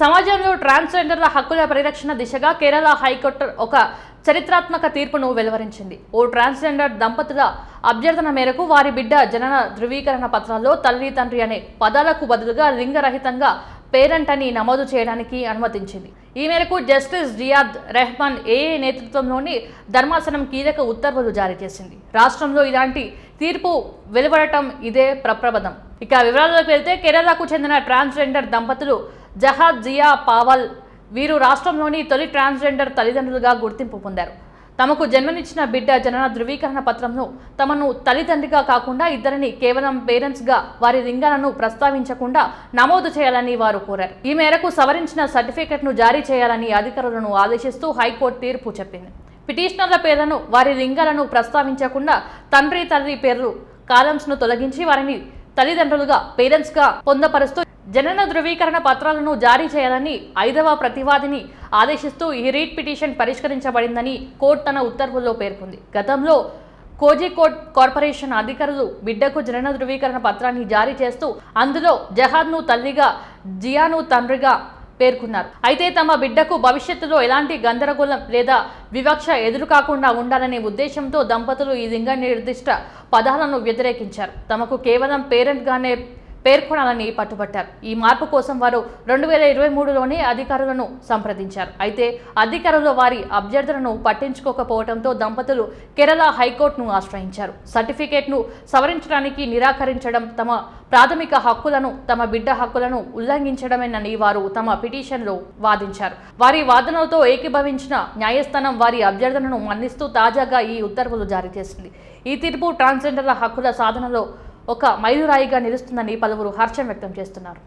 సమాజంలో ట్రాన్స్జెండర్ల హక్కుల పరిరక్షణ దిశగా కేరళ హైకోర్టు ఒక చరిత్రాత్మక తీర్పును వెలువరించింది. ఓ ట్రాన్స్జెండర్ దంపతుల అభ్యర్థన మేరకు వారి బిడ్డ జనన ధృవీకరణ పత్రాల్లో తల్లి తండ్రి అనే పదాలకు బదులుగా లింగరహితంగా పేరెంట్ అని నమోదు చేయడానికి అనుమతించింది. ఈ మేరకు జస్టిస్ జియాద్ రెహమాన్ ఏఏ నేతృత్వంలోని ధర్మాసనం కీలక ఉత్తర్వులు జారీ చేసింది. రాష్ట్రంలో ఇలాంటి తీర్పు వెలువడటం ఇదే ప్రప్రబదం ఇక వివరాల్లోకి వెళ్తే కేరళకు చెందిన ట్రాన్స్జెండర్ దంపతులు జహాద్ జియా పావల్ వీరు రాష్ట్రంలోని తొలి ట్రాన్స్జెండర్ తల్లిదండ్రులుగా గుర్తింపు పొందారు. తమకు జన్మనిచ్చిన బిడ్డ జనన ధృవీకరణ పత్రంను తమను తల్లిదండ్రిగా కాకుండా ఇద్దరిని కేవలం పేరెంట్స్గా వారి లింగాలను ప్రస్తావించకుండా నమోదు చేయాలని వారు కోరారు. ఈ మేరకు సవరించిన సర్టిఫికెట్ను జారీ చేయాలని అధికారులను ఆదేశిస్తూ హైకోర్టు తీర్పు చెప్పింది. పిటిషనర్ల పేర్లను వారి లింగాలను ప్రస్తావించకుండా తండ్రి తల్లి పేర్లు కాలమ్స్ను తొలగించి వారిని తల్లిదండ్రులుగా పేరెంట్స్గా పొందపరుస్తూ జనన ధృవీకరణ పత్రాలను జారీ చేయాలని ఐదవ ప్రతివాదిని ఆదేశిస్తూ ఈ రీట్ పిటిషన్ పరిష్కరించబడిందని కోర్టు తన ఉత్తర్వుల్లో పేర్కొంది. గతంలో కోజికోడ్ కార్పొరేషన్ అధికారులు బిడ్డకు జనన ధృవీకరణ పత్రాన్ని జారీ చేస్తూ అందులో జహాద్ను తల్లిగా జియాను తండ్రిగా పేర్కొన్నారు. అయితే తమ బిడ్డకు భవిష్యత్తులో ఎలాంటి గందరగోళం లేదా వివక్ష ఎదురు కాకుండా ఉండాలనే ఉద్దేశంతో దంపతులు ఈ లింగ నిర్దిష్ట పదాలను వ్యతిరేకించారు. తమకు కేవలం పేరెంట్గానే పేర్కొనాలని పట్టుబట్టారు. ఈ మార్పు కోసం వారు రెండు వేల ఇరవై మూడులోనే అధికారులను సంప్రదించారు. అయితే అధికారులు వారి అభ్యర్థనను పట్టించుకోకపోవడంతో దంపతులు కేరళ హైకోర్టును ఆశ్రయించారు. సర్టిఫికేట్ను సవరించడానికి నిరాకరించడం తమ ప్రాథమిక హక్కులను తమ బిడ్డ హక్కులను ఉల్లంఘించడమేనని వారు తమ పిటిషన్లో వాదించారు. వారి వాదనలతో ఏకీభవించిన న్యాయస్థానం వారి అభ్యర్థనను మన్నిస్తూ తాజాగా ఈ ఉత్తర్వులు జారీ చేసింది. ఈ తీర్పు ట్రాన్స్జెండర్ల హక్కుల సాధనలో ఒక మైలురాయిగా నిలుస్తుందని పలువురు హర్షం వ్యక్తం చేస్తున్నారు.